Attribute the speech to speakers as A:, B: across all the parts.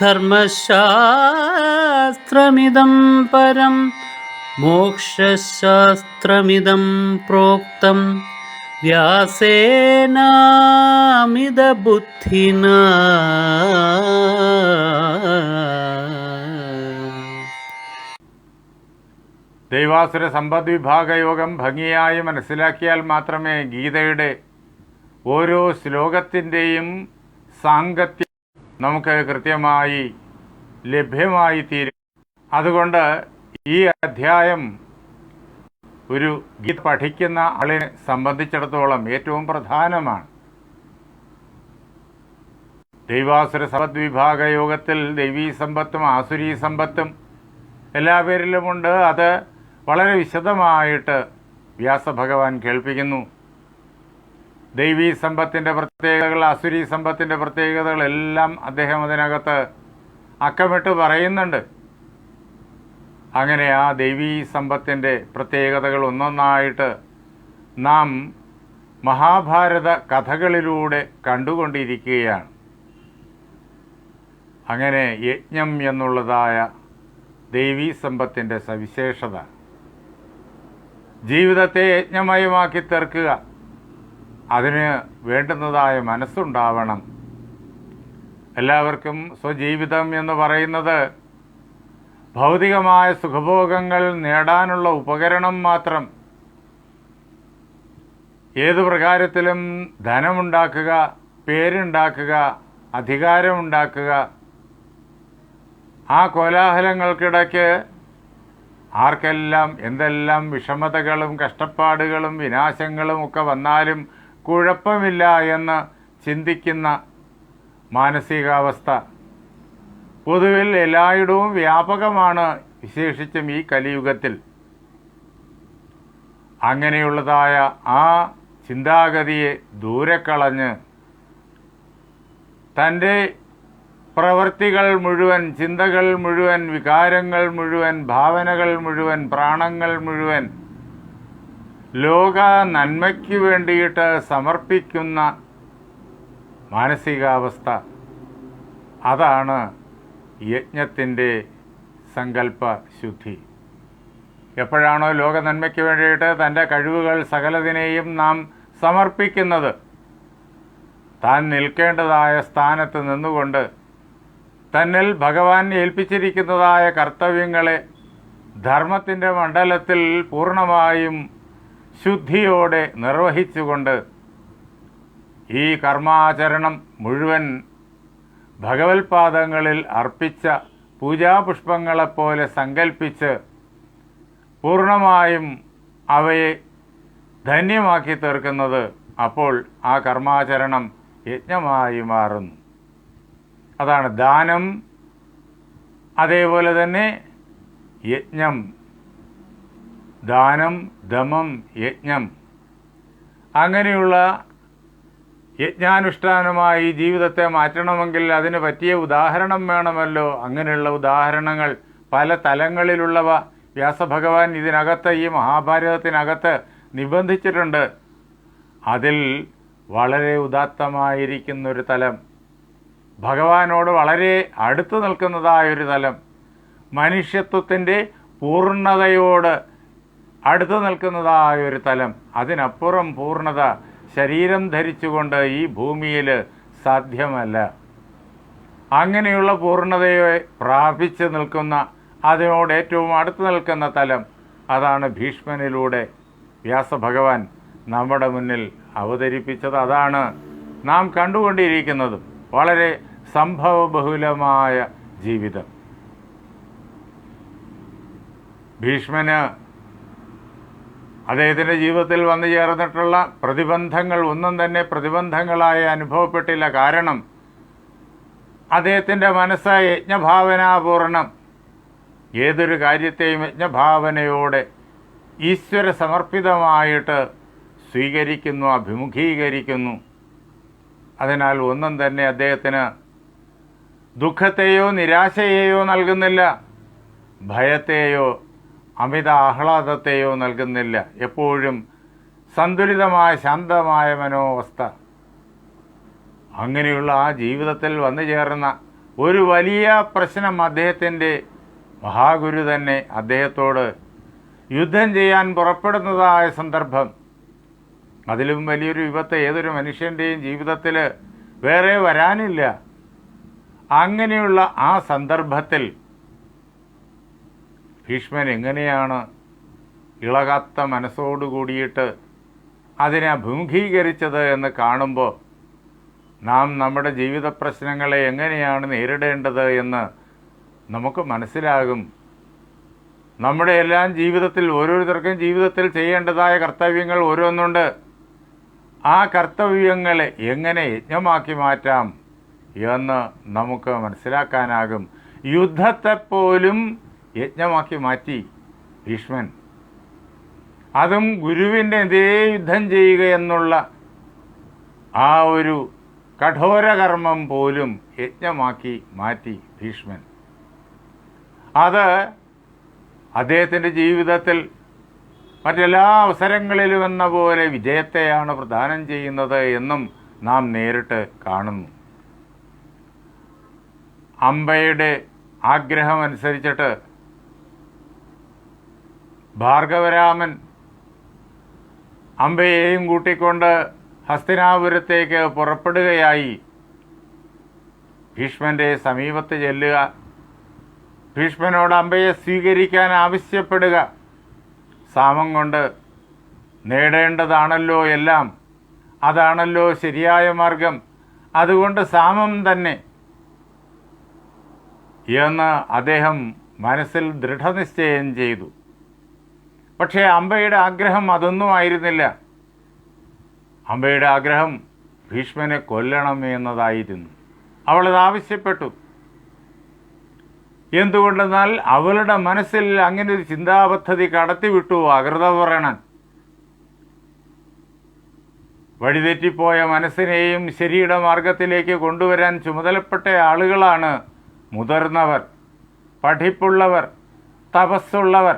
A: ധർമ്മശാസ്ത്രമിദം പരം മോക്ഷശാസ്ത്രമിതം പ്രോക്തം. വ്യാസേനാമിതബുദ്ധിന.
B: ദൈവാസുര സമ്പദ് വിഭാഗ യോഗം ഭംഗിയായി മനസ്സിലാക്കിയാൽ മാത്രമേ ഗീതയുടെ ഓരോ ശ്ലോകത്തിന്റെയും സാങ്കത്യം നമുക്ക് കൃത്യമായി ലഭ്യമായി തീരും. അതുകൊണ്ട് ഈ അധ്യായം ഒരു ഗീത പഠിക്കുന്ന ആളിനെ സംബന്ധിച്ചിടത്തോളം ഏറ്റവും പ്രധാനമാണ്. ദൈവാസുര സമ്പദ് വിഭാഗ യോഗത്തിൽ ദൈവീ സമ്പത്തും ആസുരീ സമ്പത്തും എല്ലാ പേരിലുമുണ്ട്. അത് വളരെ വിശദമായിട്ട് വ്യാസഭഗവാൻ കേൾപ്പിക്കുന്നു. ദൈവീ സമ്പത്തിന്റെ പ്രത്യേകതകൾ അസുരി സമ്പത്തിന്റെ പ്രത്യേകതകൾ എല്ലാം അദ്ദേഹം അതിനകത്ത് അക്കമിട്ട് പറയുന്നുണ്ട്. അങ്ങനെ ആ ദൈവീ സമ്പത്തിന്റെ പ്രത്യേകതകൾ ഒന്നൊന്നായിട്ട് നാം മഹാഭാരത കഥകളിലൂടെ കണ്ടുകൊണ്ടിരിക്കുകയാണ്. അങ്ങനെ യജ്ഞം എന്നുള്ളതായ ദൈവീ സമ്പത്തിന്റെ സവിശേഷത. ജീവിതത്തെ യജ്ഞമയമാക്കി തീർക്കുക. അതിന് വേണ്ടുന്നതായ മനസ്സുണ്ടാവണം. എല്ലാവർക്കും സ്വജീവിതം എന്ന് പറയുന്നത് ഭൗതികമായ സുഖഭോഗങ്ങൾ നേടാനുള്ള ഉപകരണം മാത്രം. ഏതു പ്രകാരത്തിലും ധനമുണ്ടാക്കുക പേരുണ്ടാക്കുക അധികാരമുണ്ടാക്കുക. ആ കോലാഹലങ്ങൾക്കിടയ്ക്ക് ആർക്കെല്ലാം എന്തെല്ലാം വിഷമതകളും കഷ്ടപ്പാടുകളും വിനാശങ്ങളും ഒക്കെ വന്നാലും കുഴപ്പമില്ല എന്ന് ചിന്തിക്കുന്ന മാനസികാവസ്ഥ. പൊതുവിൽ എല്ലായിടവും വ്യാപകമാണ് വിശേഷിച്ചും ഈ കലിയുഗത്തിൽ. അങ്ങനെയുള്ളതായ ആ ചിന്താഗതിയെ ദൂരെ കളഞ്ഞ് തന്റെ പ്രവൃത്തികൾ മുഴുവൻ ചിന്തകൾ മുഴുവൻ വികാരങ്ങൾ മുഴുവൻ ഭാവനകൾ മുഴുവൻ പ്രാണങ്ങൾ മുഴുവൻ ലോക നന്മയ്ക്ക് വേണ്ടിയിട്ട് സമർപ്പിക്കുന്ന മാനസികാവസ്ഥ. അതാണ് യജ്ഞത്തിന്റെ സങ്കല്പ ശുദ്ധി എപ്പോഴാണോ ലോക നന്മയ്ക്ക് വേണ്ടിയിട്ട് തന്റെ കഴിവുകൾ സകലതിനെയും നാം സമർപ്പിക്കുന്നത് താൻ നിൽക്കേണ്ടതായ സ്ഥാനത്ത് നിന്നുകൊണ്ട് തന്നിൽ ഭഗവാൻ ഏൽപ്പിച്ചിരിക്കുന്നതായ കർത്തവ്യങ്ങളെ ധർമ്മത്തിന്റെ മണ്ഡലത്തിൽ പൂർണമായും ശുദ്ധിയോടെ നിർവഹിച്ചുകൊണ്ട് ഈ കർമാചരണം മുഴുവൻ ഭഗവത്പാദങ്ങളിൽ അർപ്പിച്ച പൂജാപുഷ്പങ്ങളെപ്പോലെ സങ്കൽപ്പിച്ച് പൂർണമായും അവയെ ധന്യമാക്കി തീർക്കുന്നത് അപ്പോൾ ആ കർമാചരണം യജ്ഞമായി മാറുന്നു. അതാണ് ദാനം. അതേപോലെ തന്നെ യജ്ഞം. ദാനം ദമം യജ്ഞം. അങ്ങനെയുള്ള യജ്ഞാനുഷ്ഠാനമായി ജീവിതത്തെ മാറ്റണമെങ്കിൽ അതിന് പറ്റിയ ഉദാഹരണം വേണമല്ലോ. അങ്ങനെയുള്ള ഉദാഹരണങ്ങൾ പല തലങ്ങളിലുള്ളവ വ്യാസഭഗവാൻ ഇതിനകത്ത് ഈ മഹാഭാരതത്തിനകത്ത് നിബന്ധിച്ചിട്ടുണ്ട്. അതിൽ വളരെ ഉദാത്തമായിരിക്കുന്നൊരു തലം. ഭഗവാനോട് വളരെ അടുത്തു നിൽക്കുന്നതായൊരു തലം. മനുഷ്യത്വത്തിന്റെ പൂർണതയോട് അടുത്തു നിൽക്കുന്നതായ ഒരു തലം. അതിനപ്പുറം പൂർണത ശരീരം ധരിച്ചുകൊണ്ട് ഈ ഭൂമിയിൽ സാധ്യമല്ല. അങ്ങനെയുള്ള പൂർണതയെ പ്രാപിച്ചു നിൽക്കുന്ന അതിനോട് ഏറ്റവും അടുത്ത് നിൽക്കുന്ന തലം അതാണ് ഭീഷ്മനിലൂടെ വ്യാസഭഗവാൻ നമ്മുടെ മുന്നിൽ അവതരിപ്പിച്ചത്. അതാണ് നാം കണ്ടുകൊണ്ടിരിക്കുന്നതും വളരെ സംഭവബഹുലമായ ജീവിതം. ഭീഷ്മന് അദ്ദേഹത്തിന്റെ ജീവിതത്തിൽ വന്നു ചേർന്നിട്ടുള്ള പ്രതിബന്ധങ്ങൾ ഒന്നും തന്നെ പ്രതിബന്ധങ്ങളായി അനുഭവപ്പെട്ടില്ല. കാരണം അദ്ദേഹത്തിന്റെ മനസ്സ് യജ്ഞഭാവനാപൂർണം. ഏതൊരു കാര്യത്തെയും യജ്ഞഭാവനയോടെ ഈശ്വര സമർപ്പിതമായിട്ട് സ്വീകരിക്കുന്നു അഭിമുഖീകരിക്കുന്നു. അതിനാൽ ഒന്നും തന്നെ അദ്ദേഹത്തിന് ദുഃഖത്തെയോ നിരാശയെയോ നൽകുന്നില്ല. ഭയത്തെയോ അമിത ആഹ്ലാദത്തെയോ നൽകുന്നില്ല. എപ്പോഴും സന്തുലിതമായ ശാന്തമായ മനോവസ്ഥ. അങ്ങനെയുള്ള ആ ജീവിതത്തിൽ വന്നു ചേർന്ന ഒരു വലിയ പ്രശ്നം അദ്ദേഹത്തിന്റെ മഹാഗുരു തന്നെ അദ്ദേഹത്തോട് യുദ്ധം ചെയ്യാൻ പുറപ്പെടുന്നതായ സന്ദർഭം. അതിലും വലിയൊരു വിപത്ത് ഏതൊരു മനുഷ്യന്റെയും ജീവിതത്തിൽ വേറെ വരാനില്ല. അങ്ങനെയുള്ള ആ സന്ദർഭത്തിൽ ഭീഷ്മൻ എങ്ങനെയാണ് ഇളകാത്ത മനസ്സോടു കൂടിയിട്ട് അതിനെ അഭിമുഖീകരിച്ചത് എന്ന് കാണുമ്പോൾ നാം നമ്മുടെ ജീവിത പ്രശ്നങ്ങളെ എങ്ങനെയാണ് നേരിടേണ്ടത് എന്ന് നമുക്ക് മനസ്സിലാകും. നമ്മുടെ എല്ലാം ജീവിതത്തിൽ ഓരോരുത്തർക്കും ജീവിതത്തിൽ ചെയ്യേണ്ടതായ കർത്തവ്യങ്ങൾ ഓരോന്നുണ്ട്. ആ കർത്തവ്യങ്ങളെ എങ്ങനെ യജ്ഞമാക്കി മാറ്റാം എന്ന് നമുക്ക് മനസ്സിലാക്കാനാകും. യുദ്ധത്തെപ്പോലും യജ്ഞമാക്കി മാറ്റി ഭീഷ്മൻ. അതും ഗുരുവിന്റെ എതിരെ യുദ്ധം ചെയ്യുക എന്നുള്ള ആ ഒരു കഠോരകർമ്മം പോലും യജ്ഞമാക്കി മാറ്റി ഭീഷ്മൻ. അത് അദ്ദേഹത്തിന്റെ ജീവിതത്തിൽ മറ്റെല്ലാ അവസരങ്ങളിലും എന്ന പോലെ വിജയത്തെയാണ് പ്രദാനം ചെയ്യുന്നത് എന്നും നാം നേരിട്ട് കാണുന്നു. അമ്പയുടെ ആഗ്രഹമനുസരിച്ചിട്ട് ഭാർഗവരാമൻ അമ്പയെയും കൂട്ടിക്കൊണ്ട് ഹസ്തിനാപുരത്തേക്ക് പുറപ്പെടുകയായി. ഭീഷ്മന്റെ സമീപത്ത് ചെല്ലുക. ഭീഷ്മനോട് അമ്പയെ സ്വീകരിക്കാൻ ആവശ്യപ്പെടുക. സാമം കൊണ്ട് നേടേണ്ടതാണല്ലോ എല്ലാം. അതാണല്ലോ ശരിയായ മാർഗം. അതുകൊണ്ട് സാമം തന്നെ. എന്ന് അദ്ദേഹം മനസ്സിൽ ദൃഢനിശ്ചയം ചെയ്തു. പക്ഷേ അംബയുടെ ആഗ്രഹം അതൊന്നും ആയിരുന്നില്ല. അംബയുടെ ആഗ്രഹം ഭീഷ്മനെ കൊല്ലണം എന്നതായിരുന്നു. അവളത് ആവശ്യപ്പെട്ടു. എന്തുകൊണ്ടെന്നാൽ അവളുടെ മനസ്സിൽ അങ്ങനെ ഒരു ചിന്താപദ്ധതി കടത്തിവിട്ടു അകൃതവ്രണൻ വഴിതെറ്റിപ്പോയ മനസ്സിനെയും ശരിയുടെ മാർഗത്തിലേക്ക് കൊണ്ടുവരാൻ ചുമതലപ്പെട്ട ആളുകളാണ് മുതിർന്നവർ പഠിപ്പുള്ളവർ തപസ്സുള്ളവർ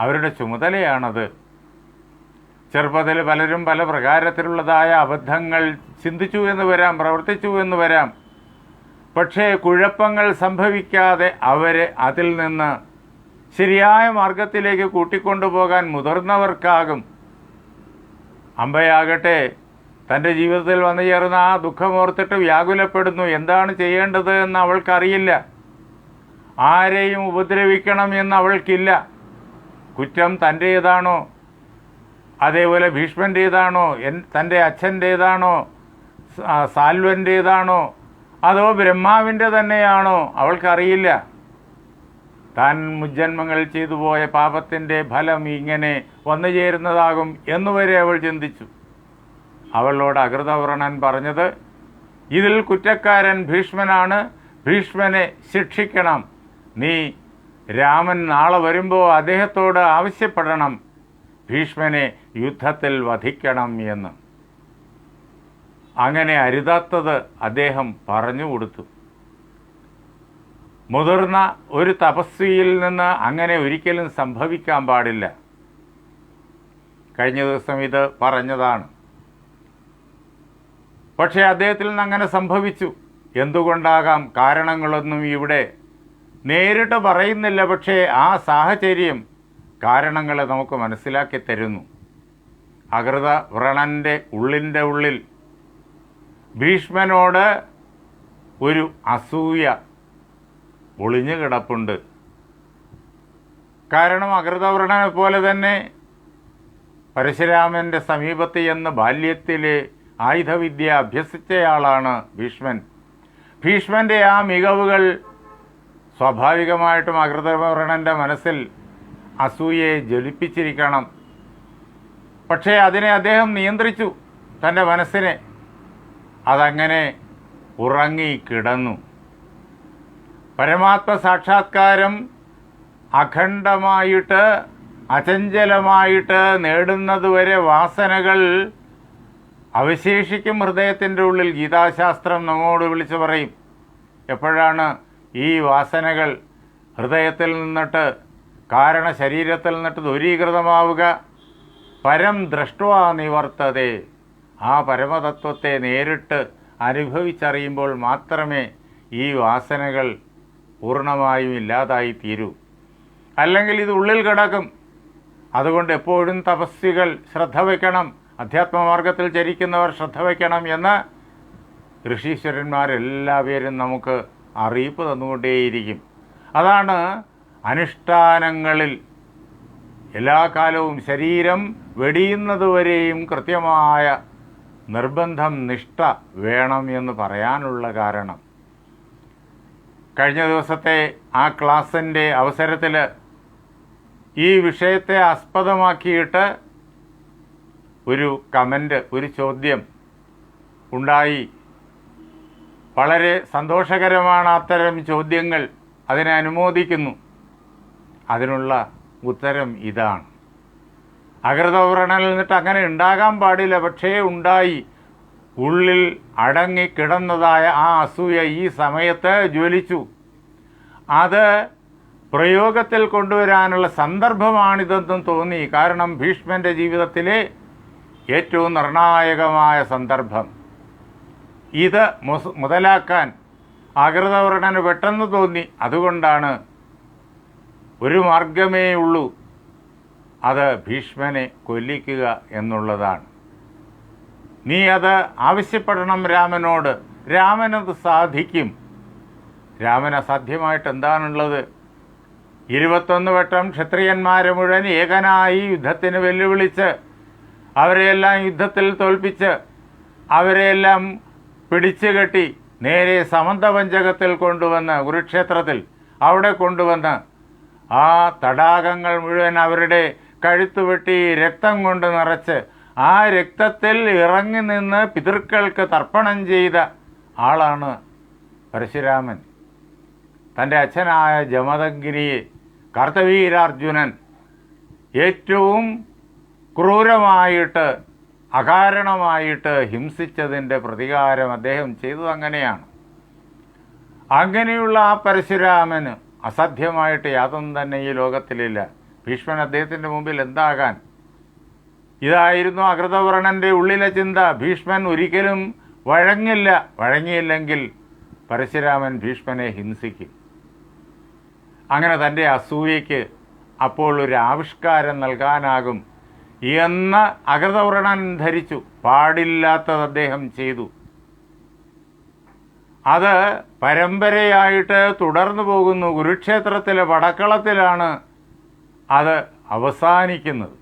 B: അവരുടെ ചുമതലയാണത്. ചെറുപ്പത്തിൽ പലരും പല പ്രകാരത്തിലുള്ളതായ അബദ്ധങ്ങൾ ചിന്തിച്ചു എന്ന് വരാം പ്രവർത്തിച്ചു എന്ന് വരാം. പക്ഷേ കുഴപ്പങ്ങൾ സംഭവിക്കാതെ അവരെ അതിൽ നിന്ന് ശരിയായ മാർഗത്തിലേക്ക് കൂട്ടിക്കൊണ്ടുപോകാൻ മുതിർന്നവർക്കാകും. അമ്പയാകട്ടെ തന്റെ ജീവിതത്തിൽ വന്നു ചേർന്ന ആ ദുഃഖമോർത്തിട്ട് വ്യാകുലപ്പെടുന്നു എന്താണ് ചെയ്യേണ്ടത് എന്ന് അവൾക്കറിയില്ല. ആരെയും ഉപദ്രവിക്കണം എന്ന് അവൾക്കില്ല. കുറ്റം തന്റേതാണോ അതേപോലെ ഭീഷ്മന്റേതാണോ എൻ തന്റെ അച്ഛന്റേതാണോ സാൽവന്റേതാണോ അതോ ബ്രഹ്മാവിന്റെ തന്നെയാണോ? അവൾക്കറിയില്ല. താൻ മുജ്ജന്മങ്ങൾ ചെയ്തു പോയ പാപത്തിന്റെ ഫലം ഇങ്ങനെ വന്നു ചേരുന്നതാകും എന്നുവരെ അവൾ ചിന്തിച്ചു. അവളോട് അകൃതവർണൻ പറഞ്ഞത് ഇതിൽ കുറ്റക്കാരൻ ഭീഷ്മനാണ്. ഭീഷ്മനെ ശിക്ഷിക്കണം. നീ രാമൻ നാളെ വരുമ്പോൾ അദ്ദേഹത്തോട് ആവശ്യപ്പെടണം. ഭീഷ്മനെ യുദ്ധത്തിൽ വധിക്കണം എന്ന്. അങ്ങനെ അരുതാത്തത് അദ്ദേഹം പറഞ്ഞു കൊടുത്തു. മുതിർന്ന ഒരു തപസ്വിയിൽ നിന്ന് അങ്ങനെ ഒരിക്കലും സംഭവിക്കാൻ പാടില്ല. കഴിഞ്ഞ ദിവസം ഇത് പറഞ്ഞതാണ്. പക്ഷേ അദ്ദേഹത്തിൽ നിന്ന് അങ്ങനെ സംഭവിച്ചു. എന്തുകൊണ്ടാകാം കാരണങ്ങളൊന്നും ഇവിടെ നേരിട്ട് പറയുന്നില്ല പക്ഷേ ആ സാഹചര്യം കാരണങ്ങളെ നമുക്ക് മനസ്സിലാക്കി തരുന്നു. അകൃത വ്രണന്റെ ഉള്ളിന്റെ ഉള്ളിൽ ഭീഷ്മനോട് ഒരു അസൂയ ഒളിഞ്ഞു കിടപ്പുണ്ട്. കാരണം അകൃതവ്രണനെ പോലെ തന്നെ പരശുരാമന്റെ സമീപത്ത് എന്ന് ബാല്യത്തിൽ ആയുധവിദ്യ അഭ്യസിച്ചയാളാണ് ഭീഷ്മൻ. ഭീഷ്മന്റെ ആ മികവുകൾ സ്വാഭാവികമായിട്ടും അകൃതവർണന്റെ മനസ്സിൽ അസൂയയെ ജ്വലിപ്പിച്ചിരിക്കണം. പക്ഷേ അതിനെ അദ്ദേഹം നിയന്ത്രിച്ചു. തന്റെ മനസ്സിനെ അതങ്ങനെ ഉറങ്ങി കിടന്നു. പരമാത്മ സാക്ഷാത്കാരം അഖണ്ഡമായിട്ട് അചഞ്ചലമായിട്ട് നേടുന്നതുവരെ വാസനകൾ അവശേഷിക്കും ഹൃദയത്തിന്റെ ഉള്ളിൽ ഗീതാശാസ്ത്രം നമ്മോട് വിളിച്ചു പറയും. എപ്പോഴാണ് ഈ വാസനകൾ ഹൃദയത്തിൽ നിന്നിട്ട് കാരണ ശരീരത്തിൽ നിന്നിട്ട് ദൂരീകൃതമാവുക. പരം ദൃഷ്ടുവാ നിവർത്തതേ. ആ പരമതത്വത്തെ നേരിട്ട് അനുഭവിച്ചറിയുമ്പോൾ മാത്രമേ ഈ വാസനകൾ പൂർണമായും ഇല്ലാതായി തീരൂ അല്ലെങ്കിൽ ഇത് ഉള്ളിൽ കിടക്കും. അതുകൊണ്ട് എപ്പോഴും തപസ്സികൾ ശ്രദ്ധ വയ്ക്കണം. അധ്യാത്മമാർഗത്തിൽ ചരിക്കുന്നവർ ശ്രദ്ധ വയ്ക്കണം എന്ന് ഋഷീശ്വരന്മാരെല്ലാവരും നമുക്ക് അറിയിപ്പ് തന്നുകൊണ്ടേയിരിക്കും. അതാണ് അനുഷ്ഠാനങ്ങളിൽ എല്ലാ കാലവും ശരീരം വെടിയുന്നതുവരെയും കൃത്യമായ നിർബന്ധം നിഷ്ഠ വേണം എന്ന് പറയാനുള്ള കാരണം. കഴിഞ്ഞ ദിവസത്തെ ആ ക്ലാസ്സിന്റെ അവസരത്തിൽ ഈ വിഷയത്തെ ആസ്പദമാക്കിയിട്ട് ഒരു കമന്റ് ഒരു ചോദ്യം ഉണ്ടായി. വളരെ സന്തോഷകരമാണ് അത്തരം ചോദ്യങ്ങൾ അതിനെ അനുമോദിക്കുന്നു. അതിനുള്ള ഉത്തരം ഇതാണ്. അകൃതവ്രണനിൽ നിന്നിട്ട് അങ്ങനെ ഉണ്ടാകാൻ പാടില്ല പക്ഷേ ഉണ്ടായി. ഉള്ളിൽ അടങ്ങി കിടന്നതായ ആ അസൂയ ഈ സമയത്ത് ജ്വലിച്ചു. അത് പ്രയോഗത്തിൽ കൊണ്ടുവരാനുള്ള സന്ദർഭമാണിതെന്നും തോന്നി. കാരണം ഭീഷ്മന്റെ ജീവിതത്തിലെ ഏറ്റവും നിർണായകമായ സന്ദർഭം. ഇത് മുതലാക്കാൻ ആകൃതവർണന് പെട്ടെന്ന് തോന്നി. അതുകൊണ്ടാണ് ഒരു മാർഗമേ ഉള്ളൂ അത് ഭീഷ്മനെ കൊല്ലിക്കുക എന്നുള്ളതാണ്. നീ അത് ആവശ്യപ്പെടണം രാമനോട്. രാമനത് സാധിക്കും. രാമന് അസാധ്യമായിട്ട് എന്താണുള്ളത്? ഇരുപത്തൊന്ന് വട്ടം ക്ഷത്രിയന്മാരെ മുഴുവൻ ഏകനായി യുദ്ധത്തിന് വെല്ലുവിളിച്ച് അവരെയെല്ലാം യുദ്ധത്തിൽ തോൽപ്പിച്ച് അവരെയെല്ലാം പിടിച്ചു കെട്ടി നേരെ സമന്തപഞ്ചകത്തിൽ കൊണ്ടുവന്ന് കുരുക്ഷേത്രത്തിൽ അവിടെ കൊണ്ടുവന്ന് ആ തടാകങ്ങൾ മുഴുവൻ അവരുടെ കഴുത്തുവെട്ടി രക്തം കൊണ്ട് നിറച്ച് ആ രക്തത്തിൽ ഇറങ്ങി നിന്ന് പിതൃക്കൾക്ക് തർപ്പണം ചെയ്ത ആളാണ് പരശുരാമൻ. തന്റെ അച്ഛനായ ജമദഗിരിയെ കർത്തവീരാർജുനൻ ഏറ്റവും ക്രൂരമായിട്ട് അകാരണമായിട്ട് ഹിംസിച്ചതിന്റെ പ്രതികാരം അദ്ദേഹം ചെയ്തത് അങ്ങനെയാണ്. അങ്ങനെയുള്ള ആ പരശുരാമന് അസാധ്യമായിട്ട് യാതൊന്നും തന്നെ ഈ ലോകത്തിലില്ല. ഭീഷ്മൻ അദ്ദേഹത്തിന്റെ മുമ്പിൽ എന്താകാൻ? ഇതായിരുന്നു അകൃതവർണന്റെ ഉള്ളിലെ ചിന്ത. ഭീഷ്മൻ ഒരിക്കലും വഴങ്ങില്ല. വഴങ്ങിയില്ലെങ്കിൽ പരശുരാമൻ ഭീഷ്മനെ ഹിംസിക്കും. അങ്ങനെ തന്റെ അസൂയയ്ക്ക് അപ്പോൾ ഒരു ആവിഷ്കാരം നൽകാനാകും. എന്ന് അകൃതവ്രണൻ ധരിച്ചു. പാടില്ലാത്തത് അദ്ദേഹം ചെയ്തു. അത് പരമ്പരയായിട്ട് തുടർന്നു പോകുന്നു. കുരുക്ഷേത്രത്തിലെ വടക്കളത്തിലാണ് അത് അവസാനിക്കുന്നത്.